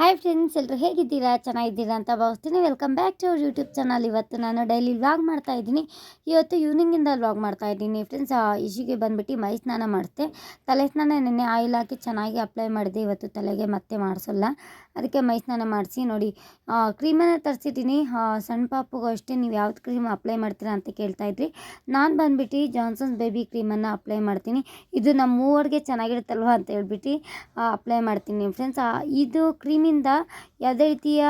Hi friends ಎಲ್ಲರೂ ಹೇಗಿದ್ದೀರಾ? ಚೆನ್ನಾಗಿದ್ದೀರಾ ಅಂತ ಭಾವಿಸ್ತೀನಿ. ವೆಲ್ಕಮ್ ಬ್ಯಾಕ್ ಟು ಅವ್ರ ಯೂಟ್ಯೂಬ್ ಚಾನಲ್ ಇವತ್ತು ನಾನು ಡೈಲಿ ವ್ಲಾಗ್ ಮಾಡ್ತಾ ಇದ್ದೀನಿ. ಇವತ್ತು ಈವ್ನಿಂಗಿಂದ ವ್ಲಾಗ್ ಮಾಡ್ತಾ ಇದ್ದೀನಿ ಫ್ರೆಂಡ್ಸ್ ಇಶಿಗೆ ಬಂದುಬಿಟ್ಟು ಮೈ ಸ್ನಾನ ಮಾಡಿದೆ ತಲೆ ಸ್ನಾನ ನೆನ್ನೆ ಆಯಿಲ್ ಹಾಕಿ ಚೆನ್ನಾಗಿ ಅಪ್ಲೈ ಮಾಡಿದೆ. ಇವತ್ತು ತಲೆಗೆ ಮತ್ತೆ ಮಾಡಿಸಲ್ಲ. ಅದಕ್ಕೆ ಮೈ ಸ್ನಾನ ಮಾಡಿಸಿ ನೋಡಿ ಕ್ರೀಮನ್ನು ತರಿಸಿದ್ದೀನಿ. ಸಣ್ಣ ಪಾಪುಗೂ ಅಷ್ಟೇ ನೀವು ಯಾವ್ದು ಕ್ರೀಮ್ ಅಪ್ಲೈ ಮಾಡ್ತೀರಾ ಅಂತ ಕೇಳ್ತಾ ಇದ್ರಿ. ನಾನು ಬಂದುಬಿಟ್ಟು ಜಾನ್ಸನ್ಸ್ ಬೇಬಿ ಕ್ರೀಮನ್ನು ಅಪ್ಲೈ ಮಾಡ್ತೀನಿ. ಇದು ನಮ್ಮ ಮೂವರಿಗೆ ಚೆನ್ನಾಗಿರುತ್ತಲ್ವ ಅಂತ ಹೇಳ್ಬಿಟ್ಟು ಅಪ್ಲೈ ಮಾಡ್ತೀನಿ ಫ್ರೆಂಡ್ಸ್ ಇದು ಕ್ರೀಮಿಂದ ಯಾವುದೇ ರೀತಿಯ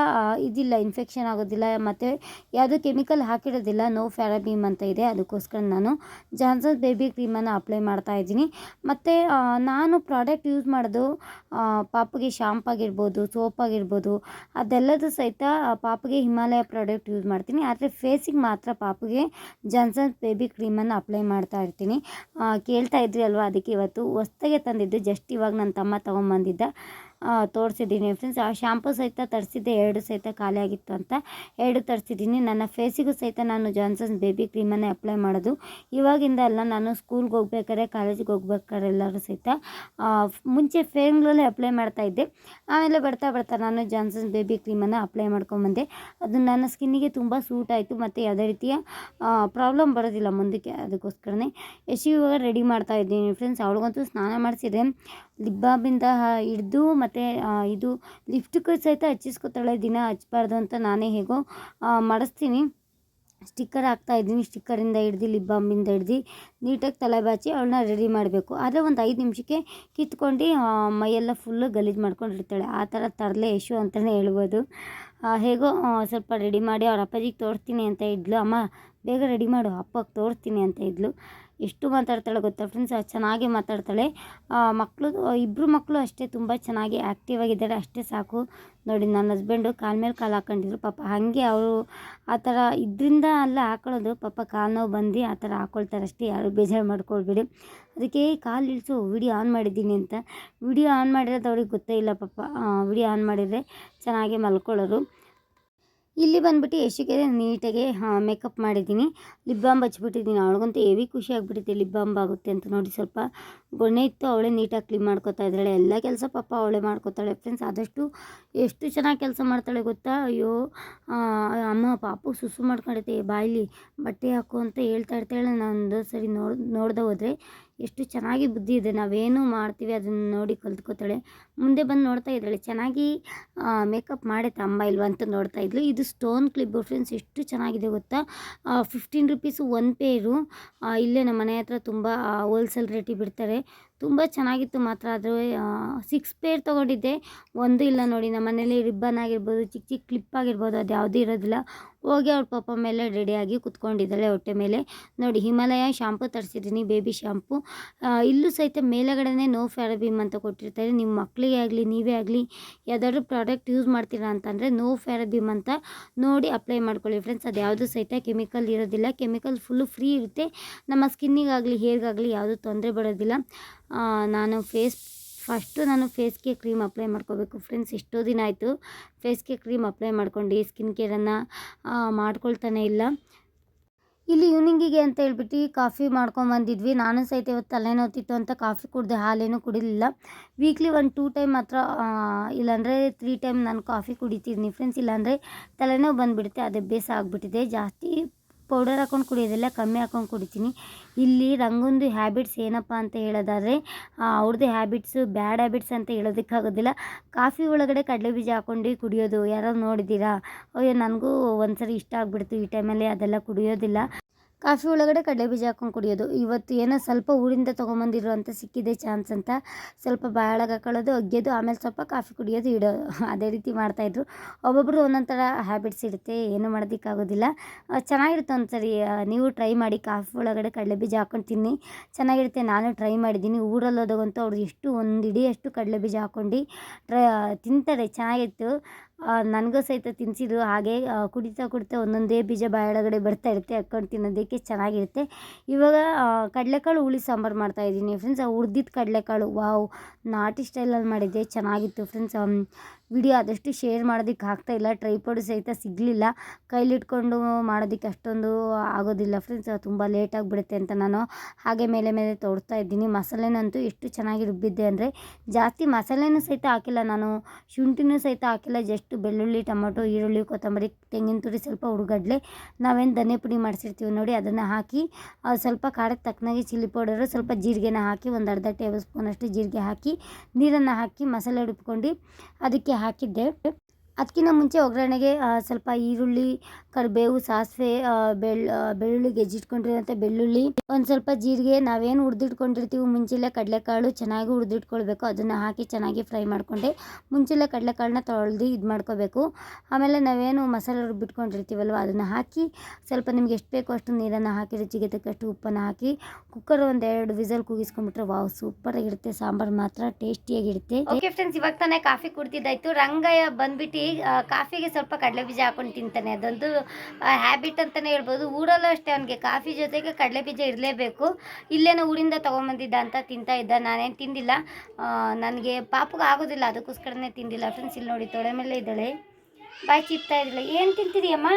ಇದಿಲ್ಲ ಇನ್ಫೆಕ್ಷನ್ ಆಗೋದಿಲ್ಲ, ಮತ್ತು ಯಾವುದೂ ಕೆಮಿಕಲ್ ಹಾಕಿರೋದಿಲ್ಲ ನೋ ಫ್ಯಾರಬೀಮ್ ಅಂತ ಇದೆ, ಅದಕ್ಕೋಸ್ಕರ ನಾನು ಜಾನ್ಸನ್ಸ್ ಬೇಬಿ ಕ್ರೀಮನ್ನು ಅಪ್ಲೈ ಮಾಡ್ತಾ ಇದ್ದೀನಿ. ಮತ್ತು ನಾನು ಪ್ರಾಡಕ್ಟ್ ಯೂಸ್ ಮಾಡೋದು ಪಾಪಿಗೆ ಶಾಂಪ್ ಆಗಿರ್ಬೋದು ಸೋಪ್ ಆಗಿರ್ಬೋದು, ಅದೆಲ್ಲದೂ ಸಹಿತ ಪಾಪಗೆ ಹಿಮಾಲಯ ಪ್ರಾಡಕ್ಟ್ ಯೂಸ್ ಮಾಡ್ತೀನಿ. ಆದರೆ ಫೇಸಿಗೆ ಮಾತ್ರ ಪಾಪುಗೆ ಜಾನ್ಸನ್ಸ್ ಬೇಬಿ ಕ್ರೀಮನ್ನು ಅಪ್ಲೈ ಮಾಡ್ತಾ ಇರ್ತೀನಿ. ಕೇಳ್ತಾ ಇದ್ರಿ ಅಲ್ವಾ, ಅದಕ್ಕೆ ಇವತ್ತು ಹೊಸ್ದಾಗೆ ತಂದಿದ್ದು ಜಸ್ಟ್ ಇವಾಗ ನನ್ನ ತಮ್ಮ ತೊಗೊಂಬಂದಿದ್ದ. ತೋರಿಸಿದ್ದೀನಿ ಫ್ರೆಂಡ್ಸ್ ಆ ಶ್ಯಾಂಪು ಸಹಿತ ತರಿಸಿದ್ದೆ, ಎರಡು ಸಹಿತ ಖಾಲಿ ಆಗಿತ್ತು ಅಂತ. ಎರಡು ತರಿಸಿದ್ದೀನಿ. ನನ್ನ ಫೇಸಿಗೂ ಸಹಿತ ನಾನು ಜಾನ್ಸನ್ಸ್ ಬೇಬಿ ಕ್ರೀಮನ್ನು ಅಪ್ಲೈ ಮಾಡೋದು. ಇವಾಗಿಂದ ಅಲ್ಲ, ನಾನು ಸ್ಕೂಲ್ಗೆ ಹೋಗ್ಬೇಕಾದ್ರೆ ಕಾಲೇಜಿಗೆ ಹೋಗ್ಬೇಕಾದ್ರೆ ಎಲ್ಲರೂ ಸಹಿತ ಮುಂಚೆ ಫೇಮ್ಗಳಲ್ಲೇ ಅಪ್ಲೈ ಮಾಡ್ತಾ ಇದ್ದೆ. ಆಮೇಲೆ ಬರ್ತಾ ಬರ್ತಾ ನಾನು ಜಾನ್ಸನ್ಸ್ ಬೇಬಿ ಕ್ರೀಮನ್ನು ಅಪ್ಲೈ ಮಾಡ್ಕೊಂಬಂದೆ ಅದು ನನ್ನ ಸ್ಕಿನ್ನಿಗೆ ತುಂಬ ಸೂಟ್ ಆಯಿತು, ಮತ್ತು ಯಾವುದೇ ರೀತಿಯ ಪ್ರಾಬ್ಲಮ್ ಬರೋದಿಲ್ಲ ಮುಂದಕ್ಕೆ. ಅದಕ್ಕೋಸ್ಕರನೇ ಎಷ್ಟು ಇವಾಗ ರೆಡಿ ಮಾಡ್ತಾ ಇದ್ದೀನಿ ಫ್ರೆಂಡ್ಸ್ ಅವಳಿಗಂತೂ ಸ್ನಾನ ಮಾಡಿಸಿದೆ ಲಿಬ್ಬಾಬಿಂದ ಹಿಡಿದು ಮತ್ತು ಇದು ಲಿಫ್ಟಿಗೂ ಸಹಿತ ಹಚ್ಚಿಸ್ಕೊತಾಳೆ ದಿನ ಹಚ್ಬಾರ್ದು ಅಂತ ನಾನೇ ಹೇಗೋ ಮಾಡಿಸ್ತೀನಿ. ಸ್ಟಿಕ್ಕರ್ ಹಾಕ್ತಾ ಇದ್ದೀನಿ, ಸ್ಟಿಕ್ಕರಿಂದ ಹಿಡ್ದು ಲಿಪ್ ಹಿಡ್ದು ನೀಟಾಗಿ ತಲೆ ಬಾಚಿ ಅವಳನ್ನ ರೆಡಿ ಮಾಡಬೇಕು. ಆದರೆ ಒಂದು ಐದು ನಿಮಿಷಕ್ಕೆ ಕಿತ್ಕೊಂಡು ಮೈಯೆಲ್ಲ ಫುಲ್ಲು ಗಲೀಜು ಮಾಡ್ಕೊಂಡಿರ್ತಾಳೆ. ಆ ಥರ ತರಲೆ ಯಶು ಅಂತಲೇ ಹೇಳ್ಬೋದು. ಹೇಗೋ ಸ್ವಲ್ಪ ರೆಡಿ ಮಾಡಿ ಅವ್ರ ಅಪ್ಪಾಜಿಗೆ ತೋರಿಸ್ತೀನಿ ಅಂತ ಇದ್ಲು. ಅಮ್ಮ, ಬೇಗ ರೆಡಿ ಮಾಡು, ಅಪ್ಪಗೆ ತೋರಿಸ್ತೀನಿ ಅಂತ ಇದ್ಲು. ಎಷ್ಟು ಮಾತಾಡ್ತಾಳೆ ಗೊತ್ತಾ ಫ್ರೆಂಡ್ಸ್ ಚೆನ್ನಾಗಿ ಮಾತಾಡ್ತಾಳೆ. ಮಕ್ಕಳು ಇಬ್ಬರು ಮಕ್ಕಳು ಅಷ್ಟೇ ತುಂಬ ಚೆನ್ನಾಗಿ ಆ್ಯಕ್ಟಿವ್ ಆಗಿದ್ದಾರೆ. ಅಷ್ಟೇ ಸಾಕು. ನೋಡಿ, ನನ್ನ ಹಸ್ಬೆಂಡು ಕಾಲ ಮೇಲೆ ಕಾಲು ಹಾಕೊಂಡಿದ್ರು. ಪಾಪ ಹಾಗೆ ಅವರು ಆ ಥರ ಇದರಿಂದ ಅಲ್ಲ ಹಾಕೊಳ್ಳೋದು. ಪಾಪ ಕಾಲು ನೋವು ಬಂದು ಆ ಥರ ಹಾಕೊಳ್ತಾರೆ ಅಷ್ಟೇ. ಯಾರು ಬೇಜಾರು ಮಾಡ್ಕೊಳ್ಬೇಡಿ. ಅದಕ್ಕೆ ಕಾಲು ಇಳಿಸು ವಿಡಿಯೋ ಆನ್ ಮಾಡಿದ್ದೀನಿ ಅಂತ. ವಿಡಿಯೋ ಆನ್ ಮಾಡಿರೋದು ಅವ್ರಿಗೆ ಗೊತ್ತೇ ಇಲ್ಲ ಪಾಪ. ವಿಡಿಯೋ ಆನ್ ಮಾಡಿದರೆ ಚೆನ್ನಾಗಿ ಮಲ್ಕೊಳ್ಳೋರು. ಇಲ್ಲಿ ಬಂದ್ಬಿಟ್ಟು ಯಶಿಗೆ ನೀಟಾಗಿ ಮೇಕಪ್ ಮಾಡಿದ್ದೀನಿ. ಲಿಪ್ ಬಾಂಬ್ ಹಚ್ಬಿಟ್ಟಿದ್ದೀನಿ ಅವಳಿಗಂತೂ ಹೆವಿ ಖುಷಿ ಆಗಿಬಿಟ್ಟಿದೆ ಲಿಪ್ ಬಾಂಬ್ ಆಗುತ್ತೆ ಅಂತ ನೋಡಿ ಸ್ವಲ್ಪ. ಗೊಣ್ಣೆ ಇತ್ತು, ಅವಳೇ ನೀಟಾಗಿ ಕ್ಲೀನ್ ಮಾಡ್ಕೊತಾ ಇದ್ದಾಳೆ. ಎಲ್ಲ ಕೆಲಸ ಪಾಪ ಅವಳೇ ಮಾಡ್ಕೊತಾಳೆ. ಫ್ರೆಂಡ್ಸ್ ಆದಷ್ಟು ಎಷ್ಟು ಚೆನ್ನಾಗಿ ಕೆಲಸ ಮಾಡ್ತಾಳೆ ಗೊತ್ತಾ? ಅಯ್ಯೋ ಅಮ್ಮ ಪಾಪು ಸುಸು ಮಾಡ್ಕೊಂಡೈತೆ ಬಾಯಿಲಿ ಬಟ್ಟೆ ಹಾಕು ಅಂತ ಹೇಳ್ತಾ ಇರ್ತಾಳೆ ನಾನು ಸರಿ ನೋಡ್, ನೋಡ್ದೆ ಹೋದರೆ ಎಷ್ಟು ಚೆನ್ನಾಗಿ ಬುದ್ಧಿ ಇದೆ, ನಾವೇನು ಮಾಡ್ತೀವಿ ಅದನ್ನು ನೋಡಿ ಕಲ್ತ್ಕೋತಾಳೆ. ಮುಂದೆ ಬಂದು ನೋಡ್ತಾ ಇದ್ದಾಳೆ, ಚೆನ್ನಾಗಿ ಮೇಕಪ್ ಮಾಡೈತೆ ಅಮ್ಮ ಇಲ್ವಾ ಅಂತ ನೋಡ್ತಾ ಇದ್ಲು. ಇದು ಸ್ಟೋನ್ ಕ್ಲಿಪ್ ಫ್ರೆಂಡ್ಸ್ ಎಷ್ಟು ಚೆನ್ನಾಗಿದೆ ಗೊತ್ತಾ? ಫಿಫ್ಟೀನ್ ರುಪೀಸು ಒನ್ ಪೇರು ಇಲ್ಲೇ ನಮ್ಮ ಮನೆ ಹತ್ರ ತುಂಬ ಹೋಲ್ಸೇಲ್ ರೇಟಿಗೆ ಬಿಡ್ತಾರೆ. ತುಂಬ ಚೆನ್ನಾಗಿತ್ತು ಮಾತ್ರ. ಅದು ಸಿಕ್ಸ್ ಪೇರ್ ತೊಗೊಂಡಿದ್ದೆ. ಒಂದು ಇಲ್ಲ ನೋಡಿ ನಮ್ಮ ಮನೇಲಿ ರಿಬ್ಬನ್ ಆಗಿರ್ಬೋದು ಚಿಕ್ಕ ಚಿಕ್ಕ ಕ್ಲಿಪ್ ಆಗಿರ್ಬೋದು, ಅದು ಯಾವುದೂ ಇರೋದಿಲ್ಲ. ಹೋಗಿ ಅವ್ರ ಪಾಪ ಮೇಲೆ ರೆಡಿಯಾಗಿ ಕುತ್ಕೊಂಡಿದ್ದಾಳೆ ಹೊಟ್ಟೆ ಮೇಲೆ. ನೋಡಿ, ಹಿಮಾಲಯ ಶಾಂಪು ತರಿಸಿದ್ದೀನಿ ಬೇಬಿ ಶಾಂಪು ಇಲ್ಲೂ ಸಹಿತ ಮೇಲೆಗಡೆನೇ ನೋ ಫ್ಯಾರಬೀಮ್ ಅಂತ ಕೊಟ್ಟಿರ್ತಾರೆ. ನಿಮ್ಮ ಮಕ್ಕಳಿಗೆ ಆಗಲಿ, ನೀವೇ ಆಗಲಿ, ಯಾವ್ದಾದ್ರು ಪ್ರಾಡಕ್ಟ್ ಯೂಸ್ ಮಾಡ್ತೀರಾ ಅಂತಂದರೆ ನೋ ಫ್ಯಾರಬೀಮ್ ಅಂತ ನೋಡಿ ಅಪ್ಲೈ ಮಾಡ್ಕೊಳ್ಳಿ. ಫ್ರೆಂಡ್ಸ್ ಅದು ಯಾವುದು ಸಹಿತ ಕೆಮಿಕಲ್ ಇರೋದಿಲ್ಲ. ಕೆಮಿಕಲ್ ಫುಲ್ಲು ಫ್ರೀ ಇರುತ್ತೆ. ನಮ್ಮ ಸ್ಕಿನ್ನಿಗಾಗಲಿ ಹೇರ್ಗಾಗಲಿ ಯಾವುದೂ ತೊಂದರೆ ಬರೋದಿಲ್ಲ. ನಾನು ಫೇಸ್ ಫಸ್ಟು ನಾನು ಫೇಸ್ಗೆ ಕ್ರೀಮ್ ಅಪ್ಲೈ ಮಾಡ್ಕೋಬೇಕು. ಫ್ರೆಂಡ್ಸ್ ಎಷ್ಟೋ ದಿನ ಆಯಿತು. ಫೇಸ್ಗೆ ಕ್ರೀಮ್ ಅಪ್ಲೈ ಮಾಡ್ಕೊಂಡು ಸ್ಕಿನ್ ಕೇರನ್ನು ಮಾಡ್ಕೊಳ್ತಾನೆ ಇಲ್ಲ. ಇಲ್ಲಿ ಈವ್ನಿಂಗಿಗೆ ಅಂತ ಹೇಳ್ಬಿಟ್ಟು ಕಾಫಿ ಮಾಡ್ಕೊಂಬಂದಿದ್ವಿ ನಾನು ಸಹಿತ ಇವತ್ತು ತಲೆನೋತಿತ್ತು ಅಂತ ಕಾಫಿ ಕುಡಿದೆ, ಹಾಲೇನು ಕುಡಿಲಿಲ್ಲ. ವೀಕ್ಲಿ ಒಂದು ಟೂ ಟೈಮ್ ಮಾತ್ರ ಇಲ್ಲಾಂದರೆ ತ್ರೀ ಟೈಮ್ ನಾನು ಕಾಫಿ ಕುಡಿತೀನಿ ಫ್ರೆಂಡ್ಸ್ ಇಲ್ಲಾಂದರೆ ತಲೆನೋವು ಬಂದುಬಿಡುತ್ತೆ. ಅದು ಬೇಸ ಆಗಿಬಿಟ್ಟಿದೆ. ಜಾಸ್ತಿ ಪೌಡರ್ ಹಾಕೊಂಡು ಕುಡಿಯೋದಿಲ್ಲ ಕಮ್ಮಿ ಹಾಕೊಂಡು ಕುಡಿತೀನಿ. ಇಲ್ಲಿ ರಂಗೊಂದು ಹ್ಯಾಬಿಟ್ಸ್ ಏನಪ್ಪ ಅಂತ ಹೇಳೋದಾದರೆ ಅವ್ರದ್ದು ಹ್ಯಾಬಿಟ್ಸು ಬ್ಯಾಡ್ ಹ್ಯಾಬಿಟ್ಸ್ ಅಂತ ಹೇಳೋದಕ್ಕಾಗೋದಿಲ್ಲ ಕಾಫಿ ಒಳಗಡೆ ಕಡಲೆ ಬೀಜ ಹಾಕೊಂಡು ಕುಡಿಯೋದು, ಯಾರಾದ್ರು ನೋಡಿದ್ದೀರಾ? ಅಯ್ಯೋ, ನನಗೂ ಒಂದ್ಸರಿ ಇಷ್ಟ ಆಗಿಬಿಡ್ತು ಈ ಟೈಮಲ್ಲಿ ಅದೆಲ್ಲ ಕುಡಿಯೋದಿಲ್ಲ. ಕಾಫಿ ಒಳಗಡೆ ಕಡಲೆ ಬೀಜ ಹಾಕೊಂಡು ಕುಡಿಯೋದು. ಇವತ್ತು ಏನೋ ಸ್ವಲ್ಪ ಊರಿಂದ ತೊಗೊಂಬಂದಿರೋ ಅಂತ ಸಿಕ್ಕಿದೆ ಚಾನ್ಸ್ ಅಂತ. ಸ್ವಲ್ಪ ಬಾಳಗೆ ಹಾಕೊಳ್ಳೋದು ಒಗ್ಗೋದು ಆಮೇಲೆ ಸ್ವಲ್ಪ ಕಾಫಿ ಕುಡಿಯೋದು ಇಡೋ ಅದೇ ರೀತಿ ಮಾಡ್ತಾಯಿದ್ರು ಒಬ್ಬೊಬ್ರು ಒಂದೊಂದು ಥರ ಹ್ಯಾಬಿಟ್ಸ್ ಇರುತ್ತೆ. ಏನು ಮಾಡೋದಕ್ಕಾಗೋದಿಲ್ಲ. ಚೆನ್ನಾಗಿರುತ್ತೆ ಒಂದು ಸರಿ ನೀವು ಟ್ರೈ ಮಾಡಿ ಕಾಫಿ ಒಳಗಡೆ ಕಡಲೆ ಬೀಜ ಹಾಕೊಂಡು ತಿನ್ನಿ. ಚೆನ್ನಾಗಿರುತ್ತೆ. ನಾನು ಟ್ರೈ ಮಾಡಿದ್ದೀನಿ. ಊರಲ್ಲಿ ಹೋದಾಗಂತೂ ಅವ್ರು ಎಷ್ಟು ಒಂದು ಅಷ್ಟು ಕಡಲೆ ಬೀಜ ಹಾಕ್ಕೊಂಡು ಟ್ರೈ, ತಿಂತಾರೆ. ಚೆನ್ನಾಗಿತ್ತು. ನನಗೂ ಸಹಿತ ತಿನ್ನಿಸಿದ್ರು ಹಾಗೆ ಕುಡಿತಾ ಕುಡಿತಾ ಒಂದೊಂದೇ ಬೀಜ ಬಾಯೊಳಗಡೆ ಬರ್ತಾ ಇರುತ್ತೆ. ಹಾಕ್ಕೊಂಡು ತಿನ್ನೋದಕ್ಕೆ ಚೆನ್ನಾಗಿರುತ್ತೆ. ಇವಾಗ ಕಡಲೆಕಾಳು ಹುಳಿ ಸಾಂಬಾರು ಮಾಡ್ತಾಯಿದ್ದೀನಿ ಫ್ರೆಂಡ್ಸ್ ಉರ್ದಿದ್ದ ಕಡಲೆಕಾಳು. ವಾವ್, ನಾಟಿ ಸ್ಟೈಲಲ್ಲಿ ಮಾಡಿದ್ದೆ ಚೆನ್ನಾಗಿತ್ತು. ಫ್ರೆಂಡ್ಸ್ ವಿಡಿಯೋ ಆದಷ್ಟು ಶೇರ್ ಮಾಡೋದಕ್ಕೆ ಆಗ್ತಾ ಇಲ್ಲ. ಟ್ರೈಪಾಡು ಸಹಿತ ಸಿಗಲಿಲ್ಲ. ಕೈಲಿಟ್ಕೊಂಡು ಮಾಡೋದಕ್ಕೆ ಅಷ್ಟೊಂದು ಆಗೋದಿಲ್ಲ ಫ್ರೆಂಡ್ಸ್ ತುಂಬ ಲೇಟಾಗಿ ಬಿಡುತ್ತೆ ಅಂತ ನಾನು ಹಾಗೆ ಮೇಲೆ ಮೇಲೆ ತೋಡ್ತಾ ಇದ್ದೀನಿ. ಮಸಾಲೆನಂತೂ ಎಷ್ಟು ಚೆನ್ನಾಗಿ ರುಬ್ಬಿದ್ದೆ ಅಂದರೆ ಜಾಸ್ತಿ ಮಸಾಲೆನೂ ಸಹಿತ ಹಾಕಿಲ್ಲ ನಾನು. ಶುಂಠಿನೂ ಸಹಿತ ಹಾಕಿಲ್ಲ. ಜಸ್ಟ್ ಬೆಳ್ಳುಳ್ಳಿ, ಟೊಮೊಟೊ, ಈರುಳ್ಳಿ, ಕೊತ್ತಂಬರಿ, ತೆಂಗಿನ ತುರಿ ಸ್ವಲ್ಪ ಹುಡುಗಡ್ಲೆ. ನಾವೇನು ಧನೆ ಪುಡಿ ಮಾಡಿಸಿರ್ತೀವಿ ನೋಡಿ ಅದನ್ನು ಹಾಕಿ ಸ್ವಲ್ಪ ಖಾರಕ್ಕೆ ತಕ್ಕನಾಗಿ ಚಿಲ್ಲಿ ಪೌಡರು ಸ್ವಲ್ಪ ಜೀರಿಗೆನ ಹಾಕಿ ಒಂದು ಅರ್ಧ ಟೇಬಲ್ ಸ್ಪೂನಷ್ಟು ಜೀರಿಗೆ ಹಾಕಿ, ನೀರನ್ನು ಹಾಕಿ ಮಸಾಲೆ ರುಬ್ಕೊಂಡು ಅದಕ್ಕೆ ಹಾಕಿದ್ದೆ ಅದಕ್ಕಿಂತ ಮುಂಚೆ ಒಗ್ಗರಣೆಗೆ ಸ್ವಲ್ಪ ಈರುಳ್ಳಿ, ಕರಿಬೇವು, ಸಾಸಿವೆ ಬೆಳ್ ಬೆಳ್ಳುಳ್ಳಿ ಗೆಜ್ಜಿಟ್ಕೊಂಡಿರೋಂಥ ಬೆಳ್ಳುಳ್ಳಿ, ಒಂದು ಸ್ವಲ್ಪ ಜೀರಿಗೆ, ನಾವೇನು ಹುರಿದಿಟ್ಕೊಂಡಿರ್ತೀವಿ ಮುಂಚೆಲ್ಲ ಕಡಲೆಕಾಳು ಚೆನ್ನಾಗಿ ಹುರಿದಿಟ್ಕೊಳ್ಬೇಕು. ಅದನ್ನು ಹಾಕಿ ಚೆನ್ನಾಗಿ ಫ್ರೈ ಮಾಡಿಕೊಂಡೆ. ಮುಂಚೆಲ್ಲ ಕಡಲೆಕಾಳನ್ನ ತೊಳೆದು ಇದು ಮಾಡ್ಕೋಬೇಕು. ಆಮೇಲೆ ನಾವೇನು ಮಸಾಲೆ ರುಬ್ಬಿಟ್ಕೊಂಡಿರ್ತೀವಲ್ವ ಅದನ್ನು ಹಾಕಿ ಸ್ವಲ್ಪ ನಿಮ್ಗೆ ಎಷ್ಟು ಬೇಕೋ ಅಷ್ಟು ನೀರನ್ನು ಹಾಕಿ ರುಚಿಗೆ ತಕ್ಕಷ್ಟು ಉಪ್ಪನ್ನು ಹಾಕಿ. ಕುಕ್ಕರ್ ಒಂದು ಎರಡು ವಿಸಲ್ ಕೂಗಿಸ್ಕೊಂಡ್ಬಿಟ್ರೆ ವಾವ್, ಸೂಪರ್ ಆಗಿರುತ್ತೆ. ಸಾಂಬಾರು ಮಾತ್ರ ಟೇಸ್ಟಿಯಾಗಿರುತ್ತೆ. ಓಕೆ ಫ್ರೆಂಡ್ಸ್ ಇವಾಗ ತಾನೇ ಕಾಫಿ ಕುಡ್ತಿದ್ದಾಯ್ತು. ರಂಗಯ್ಯ ಬಂದ್ಬಿಟ್ಟು ಕಾಫಿಗೆ ಸ್ವಲ್ಪ ಕಡಲೆ ಬೀಜ ಹಾಕೊಂಡು ತಿಂತಾನೆ. ಅದೊಂದು ಹ್ಯಾಬಿಟ್ ಅಂತಲೇ ಹೇಳ್ಬೋದು. ಊರಲ್ಲೂ ಅಷ್ಟೇ ಅವನಿಗೆ ಕಾಫಿ ಜೊತೆಗೆ ಕಡಲೆ ಬೀಜ ಇರಲೇಬೇಕು. ಇಲ್ಲೇನೋ ಊರಿಂದ ತೊಗೊಂಬಂದಿದ್ದ ಅಂತ ತಿಂತಾ ಇದ್ದ. ನಾನೇನು ತಿಂದಿಲ್ಲ. ನನಗೆ ಪಾಪಗೆ ಆಗೋದಿಲ್ಲ. ಅದಕ್ಕೋಸ್ಕರನೇ ತಿಂದಿಲ್ಲ. ಫ್ರೆಂಡ್ಸ್ ಇಲ್ಲಿ ನೋಡಿ ತೊಳೆ ಮೇಲೆ ಇದ್ದಾಳೆ. ಬಾಯಿ ಚಿಪ್ತಾ ಇದ್ದಿಲ್ಲ ಏನು ತಿಂತಿದೀಯಮ್ಮ?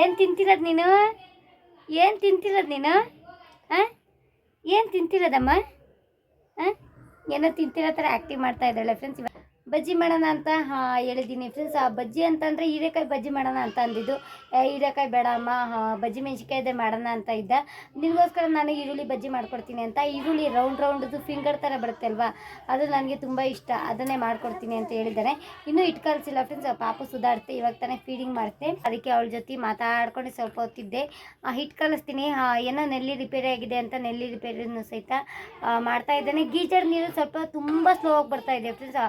ಏನು ತಿಂತಿರೋದು ನೀನು? ಏನು ತಿಂತಿರೋದು ನೀನು? ಹಾಂ ಏನು ತಿಂತಿರೋದಮ್ಮ? ಹಾಂ ಏನೋ ತಿಂತಿರೋ ಥರ ಆ್ಯಕ್ಟಿವ್ ಮಾಡ್ತಾ ಇದ್ದಾಳೆ ಫ್ರೆಂಡ್ಸ್ ಇವಾಗ ಬಜ್ಜಿ ಮಾಡೋಣ ಅಂತ? ಹಾಂ ಹೇಳಿದ್ದೀನಿ. ಫ್ರೆಂಡ್ಸ್ ಆ ಬಜ್ಜಿ ಅಂತಂದರೆ ಹೀರೆಕಾಯಿ ಬಜ್ಜಿ ಮಾಡೋಣ ಅಂತ ಅಂದಿದ್ದು. ಹೀರೆಕಾಯಿ ಬೇಡ ಅಮ್ಮ ಹಾಂ ಬಜ್ಜಿ ಮೆಣಸಿಕಾಯ್ದೆ ಮಾಡೋಣ ಅಂತ ಇದ್ದ. ನಿನಗೋಸ್ಕರ ನಾನು ಈರುಳ್ಳಿ ಬಜ್ಜಿ ಮಾಡ್ಕೊಡ್ತೀನಿ ಅಂತ. ಈರುಳ್ಳಿ ರೌಂಡ್ ರೌಂಡ್ದು ಫಿಂಗರ್ ಥರ ಬರುತ್ತೆ ಅಲ್ವಾ ಅದು ನನಗೆ ತುಂಬ ಇಷ್ಟ. ಅದನ್ನೇ ಮಾಡ್ಕೊಡ್ತೀನಿ ಅಂತ ಹೇಳಿದ್ದಾರೆ ಇನ್ನೂ ಇಟ್ಟು ಕಳಿಸಿಲ್ಲ ಫ್ರೆಂಡ್ಸ್ ಪಾಪು ಸುಧಾರ್ತೆ ಇವಾಗ ತಾನೇ ಫೀಡಿಂಗ್ ಮಾಡ್ತೆ. ಅದಕ್ಕೆ ಅವಳ ಜೊತೆ ಮಾತಾಡ್ಕೊಂಡು ಸ್ವಲ್ಪ ಹೊತ್ತಿದ್ದೆ. ಹಿಟ್ಟು ಕಲಿಸ್ತೀನಿ. ಆ, ಏನೋ ನೆಲ್ಲಿ ರಿಪೇರಿ ಆಗಿದೆ ಅಂತ ನೆಲ್ಲಿ ರಿಪೇರಿನೂ ಸಹಿತ ಮಾಡ್ತಾ ಇದ್ದಾನೆ. ಗೀಜರ್ ನೀರು ಸ್ವಲ್ಪ ತುಂಬ ಸ್ಲೋ ಆಗಿ ಬರ್ತಾ ಇದೆ ಫ್ರೆಂಡ್ಸ್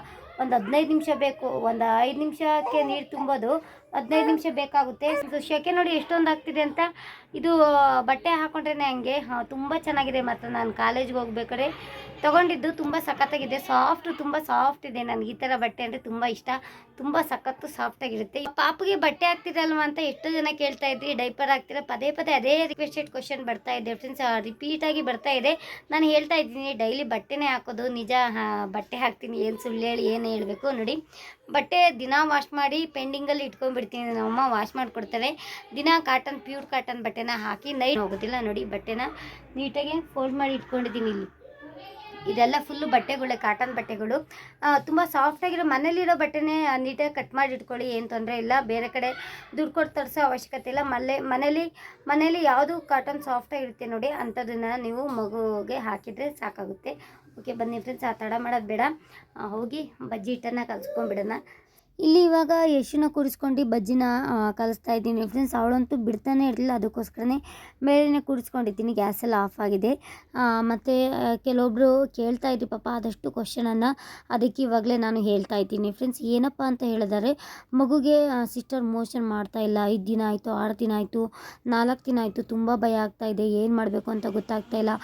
ಒಂದು ಹದಿನೈದು ನಿಮಿಷ ಬೇಕು, ಒಂದು ಐದು ನಿಮಿಷಕ್ಕೆ ನೀರು ತುಂಬೋದು, ಹದಿನೈದು ನಿಮಿಷ ಬೇಕಾಗುತ್ತೆ. ಇದು ಶೆಕೆ ನೋಡಿ ಎಷ್ಟೊಂದು ಆಗ್ತಿದೆ ಅಂತ. ಇದು ಬಟ್ಟೆ ಹಾಕೊಂಡ್ರೆ ಹಂಗೆ ತುಂಬ ಚೆನ್ನಾಗಿದೆ ಮತ್ತು ನಾನು ಕಾಲೇಜ್ಗೆ ಹೋಗ್ಬೇಕಾದ್ರೆ ತೊಗೊಂಡಿದ್ದು ತುಂಬ ಸಖತ್ತಾಗಿದೆ. ಸಾಫ್ಟ್ ತುಂಬ ಸಾಫ್ಟ್ ಇದೆ ನನಗೆ. ಈ ಥರ ಬಟ್ಟೆ ಅಂದರೆ ತುಂಬ ಇಷ್ಟ. ತುಂಬ ಸಖತ್ತು ಸಾಫ್ಟಾಗಿರುತ್ತೆ ಪಾಪಿಗೆ ಬಟ್ಟೆ ಹಾಕ್ತಿರಲ್ವ ಅಂತ ಎಷ್ಟು ಜನ ಕೇಳ್ತಾ ಇದ್ರಿ. ಡೈಪರ್ ಹಾಕ್ತಿರ, ಪದೇ ಪದೇ ಅದೇ ರಿಕ್ವೆಸ್ಟೆಡ್ ಕ್ವಶನ್ ಬರ್ತಾ ಇದೆ. ಫ್ರೆಂಡ್ಸ್ ರಿಪೀಟಾಗಿ ಬರ್ತಾ ಇದೆ. ನಾನು ಹೇಳ್ತಾ ಇದ್ದೀನಿ, ಡೈಲಿ ಬಟ್ಟೆನೇ ಹಾಕೋದು. ನಿಜ ಬಟ್ಟೆ ಹಾಕ್ತೀನಿ. ಏನು ಸುಳ್ಳು ಹೇಳಿ, ಏನು ಹೇಳಬೇಕು ನೋಡಿ. ಬಟ್ಟೆ ದಿನ ವಾಶ್ ಮಾಡಿ ಪೆಂಡಿಂಗಲ್ಲಿ ಇಟ್ಕೊಂಡ್ಬಿಡ್ತೀನಿ. ನಮ್ಮಮ್ಮ ವಾಶ್ ಮಾಡಿಕೊಡ್ತಾರೆ. ದಿನ ಕಾಟನ್ ಪ್ಯೂರ್ ಕಾಟನ್ ಬಟ್ಟೆನ ಹಾಕಿ ನೈಟ್ ಹೋಗೋದಿಲ್ಲ ನೋಡಿ. ಬಟ್ಟೆನ ನೀಟಾಗಿ ಫೋಲ್ಡ್ ಮಾಡಿ ಇಟ್ಕೊಂಡಿದ್ದೀನಿ ಇಲ್ಲಿ. ಇದೆಲ್ಲ ಫುಲ್ಲು ಬಟ್ಟೆಗಳೇ ಕಾಟನ್ ಬಟ್ಟೆಗಳು. ತುಂಬ ಸಾಫ್ಟಾಗಿರೋ ಮನೇಲಿರೋ ಬಟ್ಟೆನೇ ನೀಟಾಗಿ ಕಟ್ ಮಾಡಿ ಇಟ್ಕೊಳ್ಳಿ, ಏನು ತೊಂದರೆ ಇಲ್ಲ. ಬೇರೆ ಕಡೆ ದುಡ್ಡು ಕೊಟ್ಟು ತರಿಸೋ ಅವಶ್ಯಕತೆ ಇಲ್ಲ. ಮಲ್ಲೆ ಮನೇಲಿ ಮನೇಲಿ ಯಾವುದು ಕಾಟನ್ ಸಾಫ್ಟಾಗಿರುತ್ತೆ ನೋಡಿ, ಅಂಥದನ್ನು ನೀವು ಮಗುಗೆ ಹಾಕಿದರೆ ಸಾಕಾಗುತ್ತೆ. ಓಕೆ ಬನ್ನಿ ಫ್ರೆಂಡ್ಸ್ ಆ ತಡ ಮಾಡೋದು ಬೇಡ. ಹೋಗಿ ಬಜ್ಜಿ ಹಿಟ್ಟನ್ನು ಕಲಿಸ್ಕೊಂಡ್ಬಿಡೋಣ. ಇಲ್ಲಿ ಇವಾಗ ಯಶುನ ಕೂರಿಸ್ಕೊಂಡು ಬಜ್ಜಿನ ಕಲಿಸ್ತಾ ಇದ್ದೀನಿ. ಫ್ರೆಂಡ್ಸ್ ಅವಳಂತೂ ಬಿಡ್ತಾನೆ ಇರಲಿಲ್ಲ. ಅದಕ್ಕೋಸ್ಕರನೇ ಬೇರೆನೇ ಕೂರಿಸ್ಕೊಂಡಿದ್ದೀನಿ. ಗ್ಯಾಸ್ ಎಲ್ಲ ಆಫ್ ಆಗಿದೆ. ಮತ್ತು ಕೆಲವೊಬ್ಬರು ಕೇಳ್ತಾ ಇದ್ರಿ, ಪಾಪ, ಆದಷ್ಟು ಕ್ವಶನನ್ನು ಅದಕ್ಕೆ ಇವಾಗಲೇ ನಾನು ಹೇಳ್ತಾ ಇದ್ದೀನಿ. ಫ್ರೆಂಡ್ಸ್ ಏನಪ್ಪ ಅಂತ ಹೇಳಿದರೆ, ಮಗುಗೆ ಸಿಸ್ಟರ್ ಮೋಷನ್ ಮಾಡ್ತಾ ಇಲ್ಲ. ಐದು ದಿನ ಆಯಿತು, ಆರು ದಿನ ಆಯಿತು, ನಾಲ್ಕು ದಿನ ಆಯಿತು, ತುಂಬ ಭಯ ಆಗ್ತಾ ಇದೆ. ಏನು ಮಾಡಬೇಕು ಅಂತ ಗೊತ್ತಾಗ್ತಾ ಇಲ್ಲ.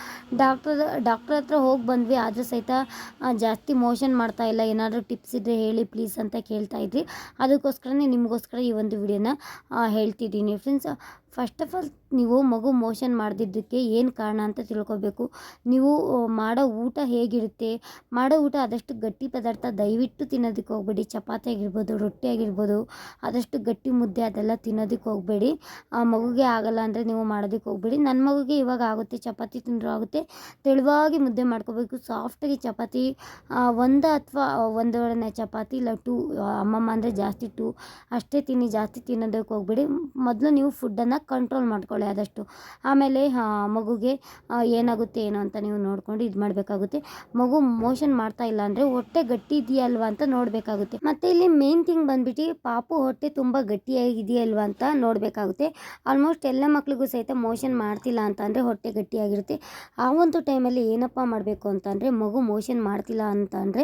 ಡಾಕ್ಟರ್ ಡಾಕ್ಟರ್ ಹತ್ರ ಹೋಗಿ ಬಂದ್ವಿ, ಆದರೂ ಸಹಿತ ಜಾಸ್ತಿ ಮೋಷನ್ ಮಾಡ್ತಾ ಇಲ್ಲ. ಏನಾದರೂ ಟಿಪ್ಸ್ ಇದ್ದರೆ ಹೇಳಿ ಪ್ಲೀಸ್ ಅಂತ ಕೇಳ್ತಾ ಇದ್ರಿ. ಅದಕ್ಕೋಸ್ಕರನೇ ನಿಮಗೋಸ್ಕರ ಈ ಒಂದು ವಿಡಿಯೋನ ಹೇಳ್ತಿದ್ದೀನಿ. ಫ್ರೆಂಡ್ಸ್ ಫಸ್ಟ್ ಆಫ್ ಆಲ್ ನೀವು ಮಗು ಮೋಷನ್ ಮಾಡ್ದಿದ್ದಕ್ಕೆ ಏನು ಕಾರಣ ಅಂತ ತಿಳ್ಕೊಬೇಕು. ನೀವು ಆ, ಮಾಡೋ ಊಟ ಹೇಗಿರುತ್ತೆ? ಮಾಡೋ ಊಟ ಆದಷ್ಟು ಗಟ್ಟಿ ಪದಾರ್ಥ ದಯವಿಟ್ಟು ತಿನ್ನೋದಕ್ಕೆ ಹೋಗ್ಬೇಡಿ. ಚಪಾತಿ ಆಗಿರ್ಬೋದು ರೊಟ್ಟಿ ಆಗಿರ್ಬೋದು ಆದಷ್ಟು ಗಟ್ಟಿ ಮುದ್ದೆ ಅದೆಲ್ಲ ತಿನ್ನೋದಕ್ಕೆ ಹೋಗಬೇಡಿ. ಮಗುಗೆ ಆಗಲ್ಲ ಅಂದರೆ ನೀವು ಮಾಡೋದಕ್ಕೆ ಹೋಗಬೇಡಿ. ನನ್ನ ಮಗುಗೆ ಇವಾಗ ಆಗುತ್ತೆ ಚಪಾತಿ ತಿಂದರೂ ಆಗುತ್ತೆ. ತೆಳುವಾಗಿ ಮುದ್ದೆ ಮಾಡ್ಕೋಬೇಕು. ಸಾಫ್ಟಾಗಿ ಚಪಾತಿ ಆ, ಒಂದು ಅಥವಾ ಒಂದೂವರೆ ಚಪಾತಿ ಇಲ್ಲ ಟೂ ಅಮ್ಮಮ್ಮ ಅಂದರೆ ಜಾಸ್ತಿ ಟೂ ಅಷ್ಟೇ ತಿನ್ನಿ ಜಾಸ್ತಿ ತಿನ್ನೋದಕ್ಕೆ ಹೋಗ್ಬೇಡಿ. ಮೊದಲು ನೀವು ಫುಡ್ಡನ್ನು ಕಂಟ್ರೋಲ್ ಮಾಡ್ಕೊಳ್ಳಿ ಆದಷ್ಟು? ಆಮೇಲೆ ಮಗುಗೆ ಏನಾಗುತ್ತೆ, ಏನೋ ಅಂತ ನೀವು ನೋಡ್ಕೊಂಡು ಇದು ಮಾಡಬೇಕಾಗುತ್ತೆ. ಮಗು ಮೋಷನ್ ಮಾಡ್ತಾ ಇಲ್ಲ ಅಂದರೆ ಹೊಟ್ಟೆ ಗಟ್ಟಿ ಇದೆಯಲ್ವಾ ಅಂತ ನೋಡಬೇಕಾಗುತ್ತೆ. ಮತ್ತು ಇಲ್ಲಿ ಮೇನ್ ಥಿಂಗ್ ಬಂದ್ಬಿಟ್ಟು ಪಾಪು ಹೊಟ್ಟೆ ತುಂಬ ಗಟ್ಟಿಯಾಗಿದೆಯಲ್ವಾ ಅಂತ ನೋಡಬೇಕಾಗುತ್ತೆ. ಆಲ್ಮೋಸ್ಟ್ ಎಲ್ಲ ಮಕ್ಕಳಿಗೂ ಸಹಿತ ಮೋಷನ್ ಮಾಡ್ತಿಲ್ಲ ಅಂತ ಅಂದರೆ ಹೊಟ್ಟೆ ಗಟ್ಟಿಯಾಗಿರುತ್ತೆ. ಆ ಒಂದು ಟೈಮಲ್ಲಿ ಏನಪ್ಪ ಮಾಡಬೇಕು ಅಂತಂದರೆ ಮಗು ಮೋಷನ್ ಮಾಡ್ತಿಲ್ಲ ಅಂತ ಅಂದರೆ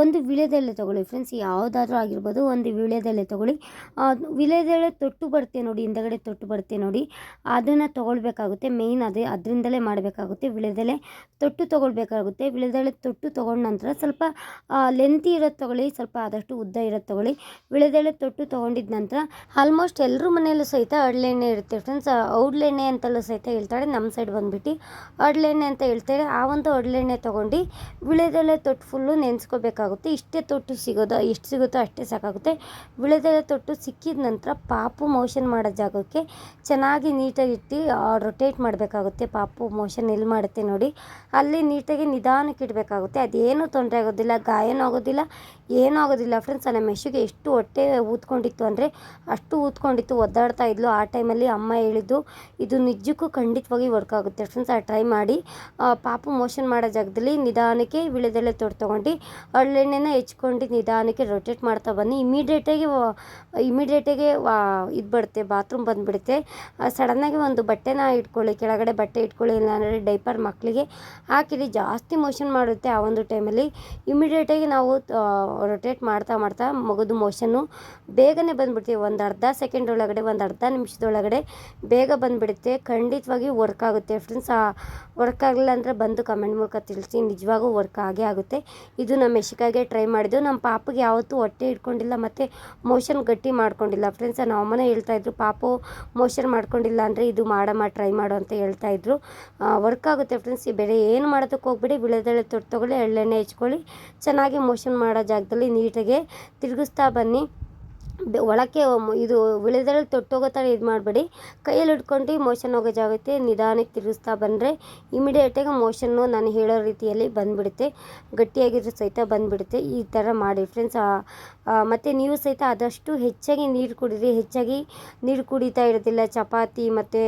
ಒಂದು ವಿಳೆದೆಲೆ ತೊಗೊಳ್ಳಿ ಫ್ರೆಂಡ್ಸ್ ಯಾವುದಾದ್ರೂ ಆಗಿರ್ಬೋದು ಒಂದು ವಿಳೆದೆಲೆ ತೊಗೊಳ್ಳಿ. ವಿಳೆದೆಲೆ ತೊಟ್ಟು ಬರುತ್ತೆ ನೋಡಿ, ಹಿಂದಗಡೆ ತೊಟ್ಟು ಬರುತ್ತೆ ನೋಡಿ, ಅದನ್ನು ತೊಗೊಳ್ಬೇಕಾಗುತ್ತೆ. ಮೇಯ್ನ್ ಅದೇ, ಅದರಿಂದಲೇ ಮಾಡಬೇಕಾಗುತ್ತೆ. ವಿಳೆದೆಲೆ ತೊಟ್ಟು ತೊಗೊಳ್ಬೇಕಾಗುತ್ತೆ. ವಿಳೆದೆಲೆ ತೊಟ್ಟು ತೊಗೊಂಡ ನಂತರ ಸ್ವಲ್ಪ ಲೆಂತಿ ಇರೋದು ತೊಗೊಳ್ಳಿ, ಸ್ವಲ್ಪ ಆದಷ್ಟು ಉದ್ದ ಇರೋದು ತೊಗೊಳ್ಳಿ. ವಿಳೆದೆಲೆ ತೊಟ್ಟು ತೊಗೊಂಡಿದ ನಂತರ ಆಲ್ಮೋಸ್ಟ್ ಎಲ್ಲರೂ ಮನೆಯಲ್ಲೂ ಸಹಿತ ಅಡ್ಲೆಣ್ಣೆ ಇರುತ್ತೆ ಫ್ರೆಂಡ್ಸ್ ಔಡ್ಲೆಣ್ಣೆ ಅಂತಲೂ ಸಹಿತ ಹೇಳ್ತಾಳೆ ನಮ್ಮ ಸೈಡ್ ಬಂದುಬಿಟ್ಟು ಅಡ್ಲೆಣ್ಣೆ ಅಂತ ಹೇಳ್ತಾರೆ. ಆ ಒಂದು ಅಡ್ಲೆಣ್ಣೆ ತೊಗೊಂಡು ವಿಳೆದೆಲೆ ತೊಟ್ಟು ಫುಲ್ಲು ನೆನೆಸ್ಕೋಬೇಕಾಗುತ್ತೆ. ಇಷ್ಟೇ ತೊಟ್ಟು ಸಿಗೋದು, ಎಷ್ಟು ಸಿಗುತ್ತೋ ಅಷ್ಟೇ ಸಾಕಾಗುತ್ತೆ. ವಿಳೆದೆಲೆ ತೊಟ್ಟು ಸಿಕ್ಕಿದ ನಂತರ ಪಾಪು ಮೋಷನ್ ಮಾಡೋ ಜಾಗಕ್ಕೆ ಚೆನ್ನಾಗಿ ನೀಟಾಗಿ ಇಟ್ಟು ರೊಟೇಟ್ ಮಾಡಬೇಕಾಗುತ್ತೆ. ಪಾಪು ಮೋಷನ್ ಎಲ್ಲಿ ಮಾಡುತ್ತೆ ನೋಡಿ. ಅಲ್ಲಿ ನೀಟಾಗಿ ನಿಧಾನಕ್ಕೆ ಇಡಬೇಕಾಗುತ್ತೆ. ಅದೇನು ತೊಂದರೆ ಆಗೋದಿಲ್ಲ, ಗಾಯನೂ ಆಗೋದಿಲ್ಲ, ಏನೂ ಆಗೋದಿಲ್ಲ. ಫ್ರೆಂಡ್ಸ್ ನನ್ನ ಮೆಶಿಗೆ ಎಷ್ಟು ಹೊಟ್ಟೆ ಊದ್ಕೊಂಡಿತ್ತು ಅಂದರೆ, ಅಷ್ಟು ಊದ್ಕೊಂಡಿತ್ತು, ಒದ್ದಾಡ್ತಾ ಇದ್ಲು. ಆ ಟೈಮಲ್ಲಿ ಅಮ್ಮ ಹೇಳಿದ್ದು, ಇದು ನಿಜಕ್ಕೂ ಖಂಡಿತವಾಗಿ ವರ್ಕ್ ಆಗುತ್ತೆ. ಫ್ರೆಂಡ್ಸ್ ಆ ಟ್ರೈ ಮಾಡಿ ಪಾಪು ಮೋಷನ್ ಮಾಡೋ ಜಾಗದಲ್ಲಿ ನಿಧಾನಕ್ಕೆ ವಿಳೆದೆಲೆ ತೊಟ್ಟು ತೊಗೊಂಡು ಅಳ್ಳೆಣ್ಣೆನ ಹೆಚ್ಕೊಂಡು ನಿಧಾನಕ್ಕೆ ರೊಟೇಟ್ ಮಾಡ್ತಾ ಬನ್ನಿ. ಇಮಿಡಿಯೇಟಾಗಿ ಇಮಿಡಿಯೇಟಾಗಿ ಇದು ಬರುತ್ತೆ ಬಾತ್ರೂಮ್ ಬಂದುಬಿಡುತ್ತೆ. ಸಡನ್ನಾಗಿ ಒಂದು ಬಟ್ಟೆನ ಇಟ್ಕೊಳ್ಳಿ, ಕೆಳಗಡೆ ಬಟ್ಟೆ ಇಟ್ಕೊಳ್ಳಿ, ಇಲ್ಲಾಂದರೆ ಡೈಪರ್ ಮಕ್ಕಳಿಗೆ ಹಾಕಿರಿ. ಜಾಸ್ತಿ ಮೋಷನ್ ಮಾಡುತ್ತೆ ಆ ಒಂದು ಟೈಮಲ್ಲಿ ಇಮಿಡಿಯೇಟಾಗಿ ನಾವು ರೊಟೇಟ್ ಮಾಡ್ತಾ ಮಾಡ್ತಾ ಮಗುದು ಮೋಷನ್ನು ಬೇಗನೆ ಬಂದುಬಿಡ್ತೀವಿ. ಒಂದು ಅರ್ಧ ಸೆಕೆಂಡ್ ಒಳಗಡೆ, ಒಂದು ಅರ್ಧ ನಿಮಿಷದೊಳಗಡೆ ಬೇಗ ಬಂದುಬಿಡುತ್ತೆ. ಖಂಡಿತವಾಗಿ ವರ್ಕ್ ಆಗುತ್ತೆ ಫ್ರೆಂಡ್ಸ್ ವರ್ಕ್ ಆಗಲಿಲ್ಲ ಅಂದರೆ ಬಂದು ಕಮೆಂಟ್ ಮೂಲಕ ತಿಳಿಸಿ. ನಿಜವಾಗೂ ವರ್ಕ್ ಆಗೇ ಆಗುತ್ತೆ. ಇದು ನಮ್ಮ ಮೆಶಿಕಾಗೆ ಟ್ರೈ ಮಾಡಿದ್ದು. ನಮ್ಮ ಪಾಪಗೆ ಯಾವತ್ತೂ ಹೊಟ್ಟೆ ಇಟ್ಕೊಂಡಿಲ್ಲ ಮತ್ತು ಮೋಷನ್ ಗಟ್ಟಿ ಮಾಡ್ಕೊಂಡಿಲ್ಲ. ಫ್ರೆಂಡ್ಸ್ ನಮ್ಮ ಅಮ್ಮನೇ ಹೇಳ್ತಾಯಿದ್ರು ಪಾಪು ಮೋಷನ್ ಮಾಡ್ಕೊಂಡಿಲ್ಲ ಅಂದರೆ ಇದು ಮಾಡಮ್ಮ ಟ್ರೈ ಮಾಡು ಅಂತ ಹೇಳ್ತಾ ಇದ್ರು. ವರ್ಕ್ ಆಗುತ್ತೆ ಫ್ರೆಂಡ್ಸ್ ಈ ಬೇರೆ ಏನು ಮಾಡೋದಕ್ಕೆ ಹೋಗ್ಬಿಡಿ. ಬಿಳೆದೆಳೆ ತೊಟ್ಟು ತೊಗೊಳ್ಳಿ, ಎಳ್ಳೆಣ್ಣೆ ಹೆಚ್ಕೊಳ್ಳಿ. ಚೆನ್ನಾಗಿ ಮೋಷನ್ ಮಾಡೋ ಜಾಗದಲ್ಲಿ ನೀಟಾಗೆ ತಿರುಗಿಸ್ತಾ ಬನ್ನಿ. ಒಳಕ್ಕೆ ಇದು ವಿಳೆದೆಲೆ ತೊಟ್ಟೋಗೋ ಥರ ಇದು ಮಾಡಬೇಡಿ. ಕೈಯಲ್ಲಿ ಹಿಡ್ಕೊಂಡು ಮೋಷನ್ ಹೋಗೋ ಜಾಗಕ್ಕೆ ನಿಧಾನಕ್ಕೆ ತಿರುಗಿಸ್ತಾ ಬಂದರೆ ಇಮಿಡಿಯೇಟಾಗಿ ಮೋಷನ್ನು ನಾನು ಹೇಳೋ ರೀತಿಯಲ್ಲಿ ಬಂದುಬಿಡುತ್ತೆ. ಗಟ್ಟಿಯಾಗಿದ್ರೂ ಸಹಿತ ಬಂದುಬಿಡುತ್ತೆ. ಈ ಥರ ಮಾಡಿ ಫ್ರೆಂಡ್ಸ್ ಮತ್ತು ನೀವು ಸಹಿತ ಆದಷ್ಟು ಹೆಚ್ಚಾಗಿ ನೀರು ಕುಡೀರಿ. ಹೆಚ್ಚಾಗಿ ನೀರು ಕುಡಿತಾ ಇರೋದಿಲ್ಲ. ಚಪಾತಿ ಮತ್ತು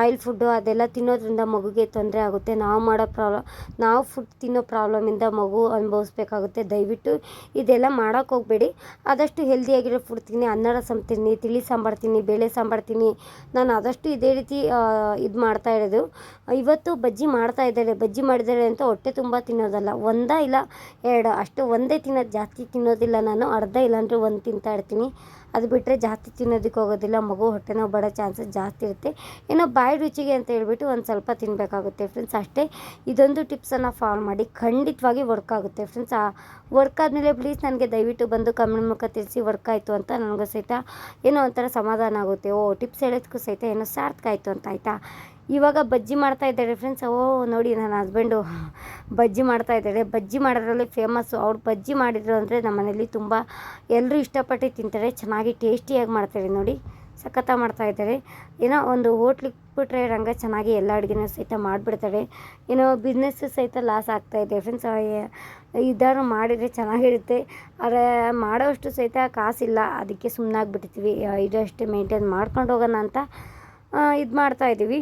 ಆಯಿಲ್ ಫುಡ್ಡು ಅದೆಲ್ಲ ತಿನ್ನೋದ್ರಿಂದ ಮಗುಗೆ ತೊಂದರೆ ಆಗುತ್ತೆ. ನಾವು ಮಾಡೋ ಪ್ರಾಬ್ಲಮ್ ನಾವು ಫುಡ್ ತಿನ್ನೋ ಪ್ರಾಬ್ಲಮಿಂದ ಮಗು ಅನುಭವಿಸ್ಬೇಕಾಗುತ್ತೆ. ದಯವಿಟ್ಟು ಇದೆಲ್ಲ ಮಾಡೋಕ್ಕೆ ಹೋಗಬೇಡಿ. ಆದಷ್ಟು ಹೆಲ್ದಿಯಾಗಿರೋ ಫುಡ್ ತಿನ್ನಿ ಅನ್ನ ರಸಮ್ ತಿಳಿ ಸಾಂಬಾರು ತಿನ್ನಿ, ಬೇಳೆ ಸಾಂಬಾರು ತಿನ್ನಿ, ನಾನು ಆದಷ್ಟು ಇದೇ ರೀತಿ ಇದು ಮಾಡ್ತಾ ಇರೋದು. ಇವತ್ತು ಬಜ್ಜಿ ಮಾಡ್ತಾ ಇದ್ದಾರೆ ಬಜ್ಜಿ ಮಾಡಿದ್ದಾರೆ ಅಂತ ಹೊಟ್ಟೆ ತುಂಬ ತಿನ್ನೋದಲ್ಲ. ಒಂದಾ ಇಲ್ಲ, ಎರಡು, ಅಷ್ಟು ಒಂದೇ ತಿನ್ನೋದು ಜಾಸ್ತಿ ತಿನ್ನೋದಿಲ್ಲ ನಾನು, ಅರ್ಧ ಇಲ್ಲಾಂದರೆ ಒಂದು ತಿಂತಾ ಇರ್ತೀನಿ. ಅದು ಬಿಟ್ಟರೆ ಜಾಸ್ತಿ ತಿನ್ನೋದಕ್ಕೆ ಹೋಗೋದಿಲ್ಲ, ಮಗು ಹೊಟ್ಟೆ ನೋವು ಬರೋ ಚಾನ್ಸಸ್ ಜಾಸ್ತಿ ಇರುತ್ತೆ. ಏನೋ ಬಾಯಿ ರುಚಿಗೆ ಅಂತ ಹೇಳ್ಬಿಟ್ಟು ಒಂದು ಸ್ವಲ್ಪ ತಿನ್ನಬೇಕಾಗುತ್ತೆ ಫ್ರೆಂಡ್ಸ್ ಅಷ್ಟೇ, ಇದೊಂದು ಟಿಪ್ಸನ್ನು ಫಾಲೋ ಮಾಡಿ. ಖಂಡಿತವಾಗಿ ವರ್ಕ್ ಆಗುತ್ತೆ ಫ್ರೆಂಡ್ಸ್ ಆ ವರ್ಕ್ ಆದಮೇಲೆ ಪ್ಲೀಸ್ ನನಗೆ ದಯವಿಟ್ಟು ಬಂದು ಕಮೆಂಟ್ ಮುಖ ತಿಳಿಸಿ ವರ್ಕ್ ಆಯಿತು ಅಂತ ನನಗೂ ಸಹಿತ ಏನೋ ಒಂಥರ ಸಮಾಧಾನ ಆಗುತ್ತೆ. ಓ ಟಿಪ್ಸ್ ಹೇಳೋದಕ್ಕೂ ಸಹಿತ ಏನೋ ಸಾರ್ಥಕ ಆಯಿತು ಅಂತ ಆಯಿತಾ? ಇವಾಗ ಬಜ್ಜಿ ಮಾಡ್ತಾ ಇದ್ದಾರೆ ಫ್ರೆಂಡ್ಸ್ ಓ, ನೋಡಿ ನನ್ನ ಹಸ್ಬೆಂಡು ಬಜ್ಜಿ ಮಾಡ್ತಾ ಇದ್ದಾರೆ ಬಜ್ಜಿ ಮಾಡೋದ್ರಲ್ಲಿ ಫೇಮಸ್ಸು ಅವ್ರು ಬಜ್ಜಿ ಮಾಡಿದ್ರು ಅಂದರೆ ನಮ್ಮ ಮನೇಲಿ ತುಂಬ ಎಲ್ಲರೂ ಇಷ್ಟಪಟ್ಟು ತಿಂತಾರೆ. ಚೆನ್ನಾಗಿ ಟೇಸ್ಟಿಯಾಗಿ ಮಾಡ್ತಾರೆ ನೋಡಿ. ಸಖತ್ತ ಮಾಡ್ತಾ ಇದ್ದಾರೆ. ಏನೋ ಒಂದು ಹೋಟ್ಲಿಗೆ ಬಿಟ್ಟರೆ ರಂಗ ಚೆನ್ನಾಗಿ ಎಲ್ಲ ಅಡುಗೆನೂ ಸಹಿತ ಮಾಡಿಬಿಡ್ತಾರೆ ಏನೋ ಬಿಸ್ನೆಸ್ ಸಹಿತ ಲಾಸ್ ಆಗ್ತಾಯಿದೆ ಫ್ರೆಂಡ್ಸ್ ಇದಾರು ಮಾಡಿದರೆ ಚೆನ್ನಾಗಿರುತ್ತೆ. ಆದರೆ ಮಾಡೋಷ್ಟು ಸಹಿತ ಕಾಸಿಲ್ಲ. ಅದಕ್ಕೆ ಸುಮ್ಮನಾಗ್ಬಿಟ್ಟಿರ್ತೀವಿ ಇದಷ್ಟೇ ಮೇಂಟೈನ್ ಮಾಡ್ಕೊಂಡು ಹೋಗೋಣ ಅಂತ ಇದು ಮಾಡ್ತಾಯಿದ್ದೀವಿ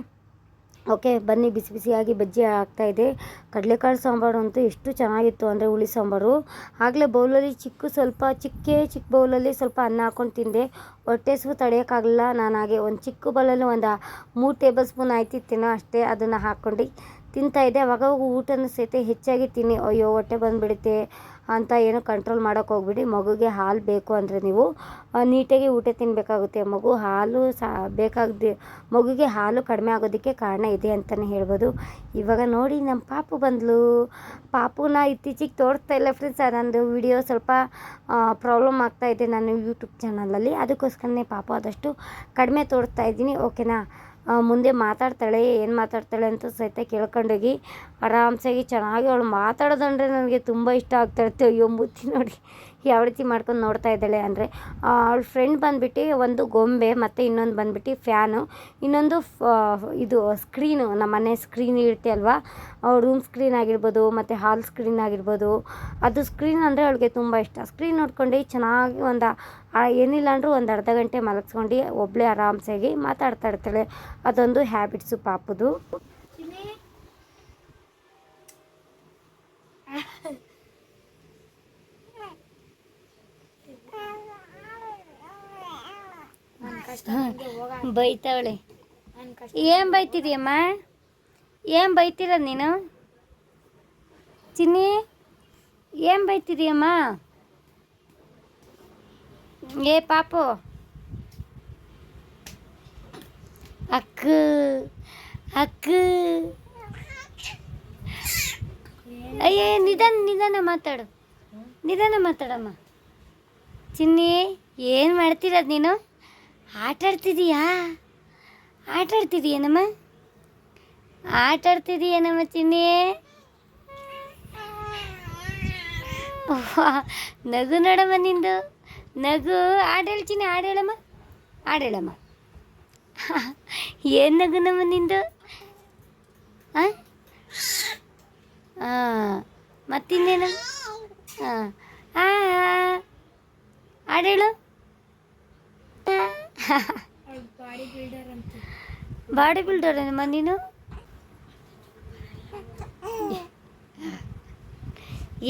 ಓಕೆ, ಬನ್ನಿ, ಬಿಸಿ ಬಿಸಿಯಾಗಿ ಬಜ್ಜಿ ಆಗ್ತಾಯಿದೆ ಕಡಲೆಕಾಳು ಸಾಂಬಾರು ಅಂತೂ ಎಷ್ಟು ಚೆನ್ನಾಗಿತ್ತು ಅಂದರೆ ಹುಳಿ ಸಾಂಬಾರು. ಆಗಲೇ ಬೌಲಲ್ಲಿ ಚಿಕ್ಕ ಸ್ವಲ್ಪ, ಚಿಕ್ಕ ಚಿಕ್ಕ ಬೌಲಲ್ಲಿ ಸ್ವಲ್ಪ ಅನ್ನ ಹಾಕ್ಕೊಂಡು ತಿಂದೆ. ಹೊಟ್ಟೆ ಹಸಿವು ತಡೆಯೋಕ್ಕಾಗಲಿಲ್ಲ ನಾನು ಹಾಗೆ ಒಂದು ಚಿಕ್ಕ ಬೌಲಲ್ಲಿ ಒಂದು ಮೂರು ಟೇಬಲ್ ಸ್ಪೂನ್ ಆಯ್ತಿತ್ತೇನೋ ಅಷ್ಟೇ, ಅದನ್ನು ಹಾಕ್ಕೊಂಡು ತಿಂತಾಯಿದ್ದೆ ಅವಾಗ ಊಟನೂ ಸಹಿತ ಹೆಚ್ಚಾಗಿ ತಿನ್ನಿ. ಅಯ್ಯೋ, ಹೊಟ್ಟೆ ಬಂದುಬಿಡುತ್ತೆ. ಅಂತ ಏನು ಕಂಟ್ರೋಲ್ ಮಾಡೋಕೆ ಹೋಗ್ಬಿಡಿ. ಮಗುಗೆ ಹಾಲು ಬೇಕು ಅಂದರೆ ನೀವು ನೀಟಾಗಿ ಊಟ ತಿನ್ನಬೇಕಾಗುತ್ತೆ ಮಗು ಹಾಲು ಸಹ ಬೇಕಾಗದೆ, ಮಗುಗೆ ಹಾಲು ಕಡಿಮೆ ಆಗೋದಕ್ಕೆ ಕಾರಣ ಇದೆ ಅಂತಲೇ ಹೇಳ್ಬೋದು. ಇವಾಗ ನೋಡಿ ನಮ್ಮ ಪಾಪು ಬಂದಲು. ಪಾಪುನ ಇತ್ತೀಚೆಗೆ ತೋರಿಸ್ತಾ ಇಲ್ಲ ಫ್ರೆಂಡ್ಸ್ ನಂದು ವಿಡಿಯೋ ಸ್ವಲ್ಪ ಪ್ರಾಬ್ಲಮ್ ಆಗ್ತಾ ಇದೆ ನಾನು ಯೂಟ್ಯೂಬ್ ಚಾನಲಲ್ಲಿ ಅದಕ್ಕೋಸ್ಕರನೇ ಪಾಪು ಆದಷ್ಟು ಕಡಿಮೆ ತೋರಿಸ್ತಾ ಇದ್ದೀನಿ. ಓಕೆನಾ ಮುಂದೆ ಮಾತಾಡ್ತಾಳೆ, ಏನು ಮಾತಾಡ್ತಾಳೆ ಅಂತ ಸಹಿತ ಕೇಳ್ಕೊಂಡೋಗಿ ಆರಾಮ್ಸಾಗಿ ಚೆನ್ನಾಗಿ ಅವಳು ಮಾತಾಡೋದಂದರೆ ನನಗೆ ತುಂಬ ಇಷ್ಟ ಆಗ್ತಾ ಇರುತ್ತೆ ಅಯ್ಯೋ ಮುತ್ತಿ ನೋಡಿ. ಯಾವ ರೀತಿ ಮಾಡ್ಕೊಂಡು ನೋಡ್ತಾ ಇದ್ದಾಳೆ ಅಂದರೆ ಅವಳ ಫ್ರೆಂಡ್ ಬಂದ್ಬಿಟ್ಟು ಒಂದು ಗೊಂಬೆ ಮತ್ತು ಇನ್ನೊಂದು ಬಂದ್ಬಿಟ್ಟು ಫ್ಯಾನು ಇನ್ನೊಂದು ಇದು ಸ್ಕ್ರೀನು ನಮ್ಮ ಮನೆ ಸ್ಕ್ರೀನ್ ಇರುತ್ತೆ ಅಲ್ವಾ? ರೂಮ್ ಸ್ಕ್ರೀನ್ ಆಗಿರ್ಬೋದು, ಮತ್ತು ಹಾಲ್ ಸ್ಕ್ರೀನ್ ಆಗಿರ್ಬೋದು. ಅದು ಸ್ಕ್ರೀನ್ ಅಂದರೆ ಅವಳಿಗೆ ತುಂಬ ಇಷ್ಟ. ಸ್ಕ್ರೀನ್ ನೋಡ್ಕೊಂಡು ಚೆನ್ನಾಗಿ ಒಂದು ಏನಿಲ್ಲ ಅಂದರೂ ಒಂದು ಅರ್ಧ ಗಂಟೆ ಮಲಗಿಸ್ಕೊಂಡು ಒಬ್ಬಳೇ ಆರಾಮ್ಸಾಗಿ ಮಾತಾಡ್ತಾ ಇರ್ತಾಳೆ. ಅದೊಂದು ಹ್ಯಾಬಿಟ್ಸು ಪಾಪುದು. ಬೈತಾವಳೆ. ಏನು ಬೈತಿದ್ಯಮ್ಮ? ಏನು ಬೈತಿರ ನೀನು? ಚಿನ್ನಿ ಏನು ಬೈತಿದ್ಯಮ್ಮ? ಏ ಪಾಪು. ಅಕ್ಕ ಅಕ್ಕ. ಅಯ್ಯ ನಿಧಾನ ನಿಧಾನ ಮಾತಾಡು. ನಿಧಾನ ಮಾತಾಡಮ್ಮ. ಚಿನ್ನಿ ಏನು ಮಾಡ್ತಿರೋದು ನೀನು? ಆಟ ಆಡ್ತಿದೀಯಾ ಆಟ ಆಡ್ತಿದೀಯೇನಮ್ಮ ಆಟ ನಗು ನೋಡಮ್ಮ ನಿಂದು. ನಗು, ಆಡೇಳು ಚಿನ್ನಿ, ಆಡೇಳಮ್ಮ ಆಡೇಳಮ್ಮ. ಏನು ನಗು ನಮ್ಮ ನಿಂದು? ಹಾಂ ಹಾಂ ಮತ್ತಿನ್ನೇನು? ಹಾಂ ಹಾಂ ಆಡೇಳು? ಬಾಡಿ ಬಿಲ್ಡರ್ ಅಂತ ಬಾಡಿ ಬಿಲ್ಡರ್ ನೀನು?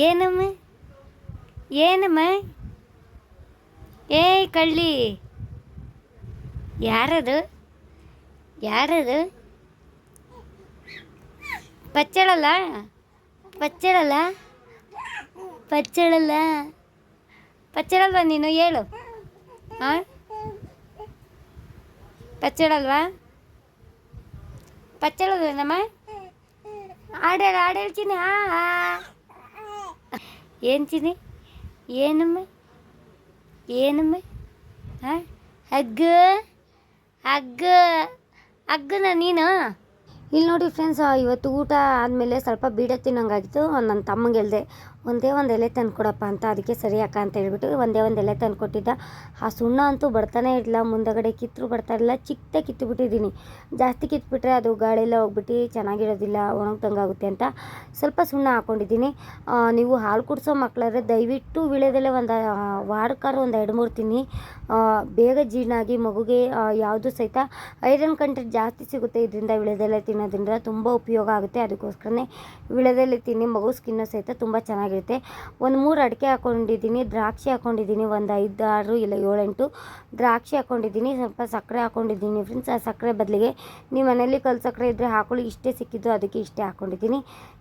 ಏನಮ್ಮ? ಏನಮ್ಮ? ಏಯ್ ಕಳ್ಳಿ. ಯಾರದು? ಯಾರದು? ಪಚ್ಚಳಲ್ಲ? ಪಚ್ಚಳಲ್ಲ? ಪಚ್ಚಳಲ್ಲ? ಪಚ್ಚಳಲ್ವಾ ನೀನು? ಹೇಳು. ಹಾಂ ಪಚ್ಚಳಲ್ವಾ ನಮ್ಮ? ಆಡೇಳು ಆಡೇಳು ಚಿನ್ನಿ, ಹಾ ಏನು ಚಿನ್ನಿ? ಏನಮ್ಮ? ಏನಮ್ಮ? ಹಾಂ? ಹಗ್ಗ? ಹಗ್ಗ. ಹಗ್ಗನ ನೀನು? ಇಲ್ಲಿ ನೋಡಿ ಫ್ರೆಂಡ್ಸ್ ಇವತ್ತು ಊಟ ಆದಮೇಲೆ ಸ್ವಲ್ಪ ಬೀಡ ತಿನ್ನಂಗಾಗಿತ್ತು. ನನ್ನ ತಮ್ಮಂಗೆ ಹೇಳ್ದೆ ಒಂದೇ ಒಂದು ಎಲೆ ತಂದು ಕೊಡಪ್ಪ ಅಂತ ಅದಕ್ಕೆ ಸರಿ ಅಕ್ಕ ಅಂತ ಹೇಳ್ಬಿಟ್ಟು ಒಂದೇ ಒಂದು ಎಲೆ ತಂದು ಕೊಟ್ಟಿದ್ದ. ಆ ಸುಣ್ಣ ಅಂತೂ ಬರ್ತಾನೆ ಇರಲಿಲ್ಲ, ಮುಂದಗಡೆ ಕಿತ್ತರು ಬರ್ತಾ ಇರಲಿಲ್ಲ, ಚಿಕ್ಕದೇ ಕಿತ್ತುಬಿಟ್ಟಿದ್ದೀನಿ ಜಾಸ್ತಿ ಕಿತ್ಬಿಟ್ರೆ ಅದು ಗಾಳಿಯೆಲ್ಲ ಹೋಗ್ಬಿಟ್ಟು ಚೆನ್ನಾಗಿರೋದಿಲ್ಲ, ಒಣಗ್ದಂಗಾಗುತ್ತೆ ಅಂತ ಸ್ವಲ್ಪ ಸುಣ್ಣ ಹಾಕ್ಕೊಂಡಿದ್ದೀನಿ ನೀವು ಹಾಲು ಕುಡಿಸೋ ಮಕ್ಕಳಾದ್ರೆ ದಯವಿಟ್ಟು ವಿಳೆದಲ್ಲೇ ಒಂದು ವಾರಕ್ಕಾರು ಒಂದು ಎರಡು ಮೂರು ತಿನ್ನಿ. ಬೇಗ ಜೀರ್ಣ ಆಗಿ ಮಗುಗೆ ಯಾವುದು ಸಹಿತ ಐರನ್ ಕಂಟೆಂಟ್ ಜಾಸ್ತಿ ಸಿಗುತ್ತೆ ಇದರಿಂದ ವಿಳೆದೆಲೆ ತಿನ್ನೋದ್ರಿಂದ ತುಂಬ ಉಪಯೋಗ ಆಗುತ್ತೆ. ಅದಕ್ಕೋಸ್ಕರನೇ ವಿಳೆದೆಲೆ ತಿನ್ನಿ, ಮಗು ಸ್ಕಿನ್ನು ಸಹಿತ ತುಂಬ ಒಂದು ಮೂರು ಅಡಿಕೆ ಹಾಕ್ಕೊಂಡಿದ್ದೀನಿ ದ್ರಾಕ್ಷಿ ಹಾಕ್ಕೊಂಡಿದ್ದೀನಿ ಒಂದು ಐದು ಆರು ಇಲ್ಲ ಏಳೆಂಟು ದ್ರಾಕ್ಷಿ ಹಾಕ್ಕೊಂಡಿದ್ದೀನಿ ಸ್ವಲ್ಪ ಸಕ್ಕರೆ ಹಾಕ್ಕೊಂಡಿದ್ದೀನಿ ಫ್ರೆಂಡ್ಸ್ ಆ ಸಕ್ಕರೆ ಬದಲಿಗೆ ನಿಮ್ಮ ಮನೇಲಿ ಕಲ್ ಸಕ್ಕರೆ ಇದ್ದರೆ ಹಾಕೊಳ್ಳಿ, ಇಷ್ಟೇ ಸಿಕ್ಕಿದ್ದು ಅದಕ್ಕೆ ಇಷ್ಟೇ ಹಾಕ್ಕೊಂಡಿದ್ದೀನಿ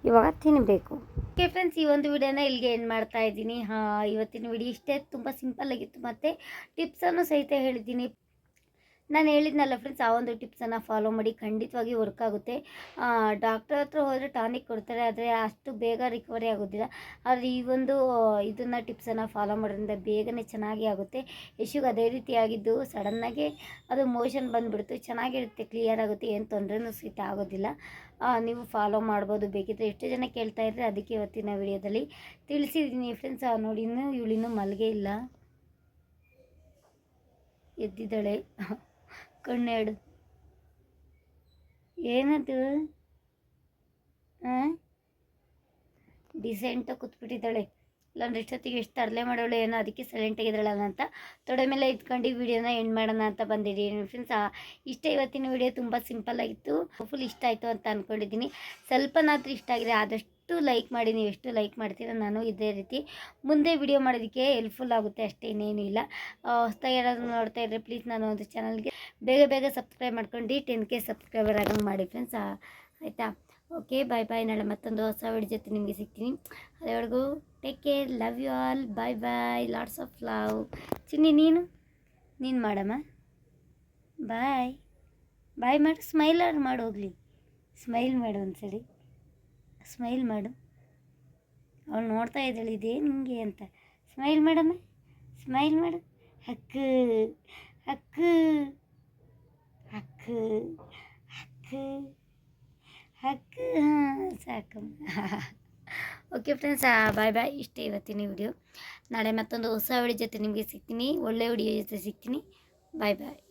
ಇವಾಗ ತಿನ್ನಬೇಕು ಓಕೆ ಫ್ರೆಂಡ್ಸ್ ಈ ಒಂದು ವಿಡಿಯೋನ ಇಲ್ಲಿಗೆ ಏನು ಮಾಡ್ತಾ ಇದ್ದೀನಿ. ಹಾಂ, ಇವತ್ತಿನ ವಿಡಿಯೋ ಇಷ್ಟೇ, ತುಂಬ ಸಿಂಪಲ್ ಆಗಿತ್ತು. ಮತ್ತು ಟಿಪ್ಸನ್ನು ಸಹಿತ ಹೇಳಿದ್ದೀನಿ. ನಾನು ಹೇಳಿದ್ನಲ್ಲ ಫ್ರೆಂಡ್ಸ್ ಆ ಒಂದು ಟಿಪ್ಸನ್ನು ಫಾಲೋ ಮಾಡಿ ಖಂಡಿತವಾಗಿ ವರ್ಕ್ ಆಗುತ್ತೆ. ಡಾಕ್ಟರ್ ಹತ್ರ ಹೋದರೆ ಟಾನಿಕ್ ಕೊಡ್ತಾರೆ, ಆದರೆ ಅಷ್ಟು ಬೇಗ ರಿಕವರಿ ಆಗೋದಿಲ್ಲ. ಆದರೆ ಈ ಒಂದು ಇದನ್ನು ಟಿಪ್ಸನ್ನು ಫಾಲೋ ಮಾಡೋದ್ರಿಂದ ಬೇಗನೆ ಚೆನ್ನಾಗಿ ಆಗುತ್ತೆ. ಯಶುಗೆ ಅದೇ ರೀತಿಯಾಗಿದ್ದು ಸಡನ್ನಾಗಿ ಅದು ಮೋಷನ್ ಬಂದುಬಿಡ್ತು, ಚೆನ್ನಾಗಿರುತ್ತೆ ಕ್ಲಿಯರ್ ಆಗುತ್ತೆ, ಏನು ತೊಂದರೆನೂ ಸಹಿತ ಆಗೋದಿಲ್ಲ. ನೀವು ಫಾಲೋ ಮಾಡ್ಬೋದು, ಬೇಕಿದ್ರೆ ಎಷ್ಟು ಜನ ಕೇಳ್ತಾ ಇದ್ದರೆ ಅದಕ್ಕೆ ಇವತ್ತಿನ ವಿಡಿಯೋದಲ್ಲಿ ತಿಳಿಸಿದ್ದೀನಿ ಫ್ರೆಂಡ್ಸ್ ನೋಡಿ, ಇನ್ನೂ ಮಲ್ಗೆ ಇಲ್ಲ. ಎದ್ದಿದ್ದಾಳೆ. ಕಣ್ಣೆರಡು ಏನದು? ಹಾಂ ಡಿಸೆಂಟಾಗಿ ಕೂತ್ಬಿಟ್ಟಿದ್ದಾಳೆ. ಇಲ್ಲಾಂದ್ರೆ ಇಷ್ಟೊತ್ತಿಗೆ ಎಷ್ಟು ತರಲೆ ಮಾಡೋಳು ಏನೋ ಅದಕ್ಕೆ ಸೈಲೆಂಟ್ ಆಗಿದ್ರಲ್ಲ ಅಂತ ತೊಡೆ ಮೇಲೆ ಇದ್ಕೊಂಡು ವಿಡಿಯೋನ ಎಂಡ್ ಮಾಡೋಣ ಅಂತ ಬಂದಿದ್ದೀನಿ. ಫ್ರೆಂಡ್ಸ್ ಇಷ್ಟ ಇವತ್ತಿನ ವಿಡಿಯೋ ತುಂಬ ಸಿಂಪಲ್ ಆಗಿತ್ತು. ಫುಲ್ ಇಷ್ಟ ಆಯಿತು ಅಂತ ಅಂದ್ಕೊಂಡಿದ್ದೀನಿ ಸ್ವಲ್ಪನಾದ್ರೂ ಇಷ್ಟ ಆಗಿದೆ ಆದಷ್ಟು ಲೈಕ್ ಮಾಡಿ, ನೀವು ಎಷ್ಟು ಲೈಕ್ ಮಾಡ್ತೀರ ನಾನು ಇದೇ ರೀತಿ. ಮುಂದೆ ವಿಡಿಯೋ ಮಾಡೋದಕ್ಕೆ ಹೆಲ್ಪ್ಫುಲ್ ಆಗುತ್ತೆ ಅಷ್ಟೇ, ಇನ್ನೇನು ಇಲ್ಲ. ಹೊಸ್ದಾಗಿ ಯಾರಾದರೂ ನೋಡ್ತಾ ಇದ್ದರೆ ಪ್ಲೀಸ್ ನಾನು ಒಂದು ಚಾನಲ್ಗೆ ಬೇಗ ಬೇಗ ಸಬ್ಸ್ಕ್ರೈಬ್ ಮಾಡ್ಕೊಂಡು ಟೆನ್ ಕೆ ಸಬ್ಸ್ಕ್ರೈಬರ್ ಆಗಂಗೆ ಮಾಡಿ ಫ್ರೆಂಡ್ಸ್ ಆಯಿತಾ? ಓಕೆ ಬಾಯ್ ಬಾಯ್ ನಾಳೆ ಮತ್ತೊಂದು ಹೊಸ ವಿಡಿಯೋ ಜೊತೆ ನಿಮಗೆ ಸಿಗ್ತೀನಿ. ಅಲ್ಲಿವರೆಗೂ take care love you all bye bye lots of love ಚಿನ್ನಿ, ನೀನು? ನೀನು ಮಾಡಮ್ಮ? ಬಾಯ್ ಬಾಯ್ ಮಾಡು. ಸ್ಮೈಲ್ ಮಾಡು ಹೋಗಲಿ. ಸ್ಮೈಲ್ ಮಾಡು ಒಂದ್ಸರಿ ಸ್ಮೈಲ್ ಮಾಡು. ಅವಳು ನೋಡ್ತಾ ಇದ್ದಾಳೆ ಇದೇನು ಹಿಂಗೆ ಅಂತ. ಸ್ಮೈಲ್ ಮಾಡಮ್ಮ. ಸ್ಮೈಲ್ ಮಾಡು. ಹಕ್ಕು. ಹಕ್ಕು. ಹಕ್ಕು. ಹಕ್ಕು. ಹಕ್ಕು. ಹಾಂ, ಸಾಕಮ್ಮ. ಓಕೆ ಫ್ರೆಂಡ್ಸ್ ಬಾಯ್ ಬಾಯ್ ಇಷ್ಟೇ ಇವತ್ತಿನ ವಿಡಿಯೋ ನಾಳೆ ಮತ್ತೊಂದು ಹೊಸ ವಿಡಿಯೋ ಜೊತೆ ನಿಮಗೆ ಸಿಗ್ತೀನಿ. ಒಳ್ಳೆ ವಿಡಿಯೋ ಜೊತೆ ಸಿಗ್ತೀನಿ. ಬಾಯ್ ಬಾಯ್